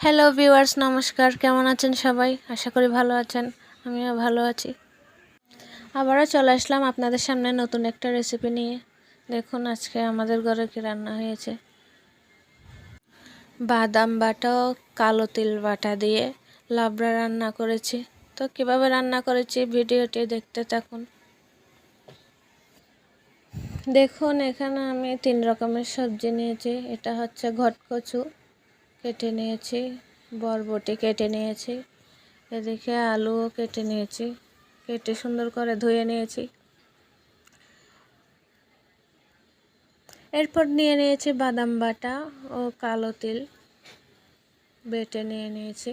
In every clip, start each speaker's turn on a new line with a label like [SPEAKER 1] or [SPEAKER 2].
[SPEAKER 1] Hello viewers নমস্কার, কেমন আছেন সবাই? আশা করি ভালো আছেন, আমিও ভালো আছি। আবারও চলে আসলাম আপনাদের সামনে নতুন একটা রেসিপি নিয়ে। দেখুন, আজকে আমাদের ঘরে কি রান্না হয়েছে। বাদাম বাটা কালো তিল বাটা দিয়ে লাবড়া রান্না করেছি। তো কীভাবে রান্না করেছি ভিডিওটি দেখতে থাকুন। দেখুন, এখানে আমি তিন রকমের সবজি নিয়েছি। এটা হচ্ছে ঘটকচু কেটে নিয়েছি, বরবটি কেটে নিয়েছি। এদিকে আলুও কেটে নিয়েছি, কেটে সুন্দর করে ধুয়ে নিয়েছি। এরপর নিয়ে নিয়েছি বাদাম বাটা ও কালো তিল, বেটে নিয়ে নিয়েছি।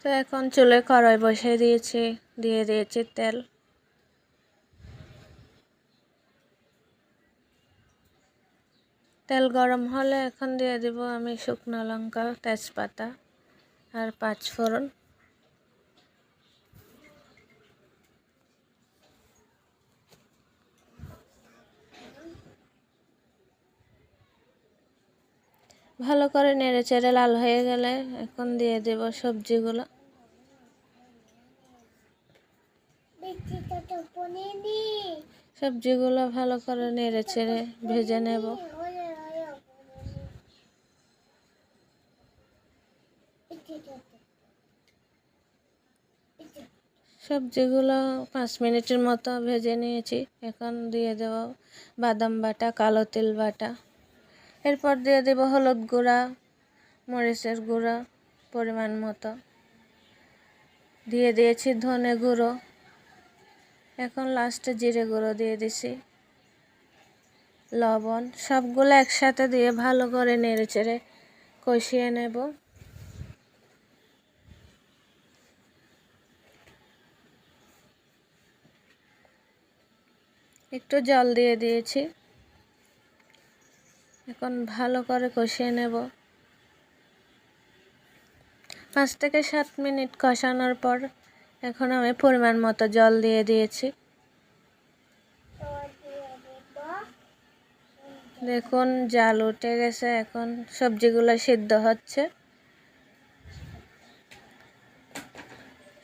[SPEAKER 1] তো এখন চুলে কড়াই বসিয়ে দিয়েছি, দিয়ে দিয়েছি তেল। তেল গরম হলে এখন দিয়ে দেব আমি শুকনো লঙ্কা, তেজপাতা আর পাঁচ ফোড়ন ভালো করে নেড়ে চেড়ে লাল হয়ে গেলে এখন দিয়ে দেব সবজিগুলো। সবজিগুলো ভালো করে নেড়ে চেড়ে ভেজে নেব। সবজিগুলো পাঁচ মিনিটের মতো ভেজে নিয়েছি। এখন দিয়ে দেব বাদাম বাটা, কালো তেল বাটা। এরপর দিয়ে দেব হলুদ গুঁড়া, মরিচের গুঁড়া পরিমাণ মতো। দিয়ে দিয়েছি ধনে গুঁড়ো। এখন লাস্টে জিরে গুঁড়ো দিয়ে দিছি। লবণ, সবগুলো একসাথে দিয়ে ভালো করে নেড়ে চেড়ে কষিয়ে নেব। একটু জল দিয়ে দিয়েছি। এখন ভালো করে কষিয়ে নেব। পাঁচ থেকে সাত মিনিট কষানোর পর এখন আমি পরিমাণ মতো জল দিয়ে দিয়েছি। দেখুন, জাল উঠে গেছে। এখন সবজিগুলো সিদ্ধ হচ্ছে।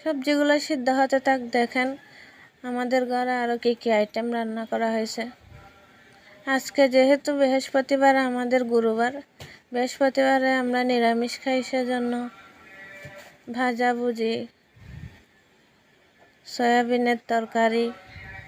[SPEAKER 1] সবজিগুলো সিদ্ধ হতে থাক, দেখেন। আমাদের ঘরে আরও কী কী আইটেম রান্না করা হয়েছে? আজকে যেহেতু বৃহস্পতিবার, আমাদের গুরুবার, বৃহস্পতিবারে আমরা নিরামিষ খাই সেজন্য ভাজা ভুজি, সয়াবিনের তরকারি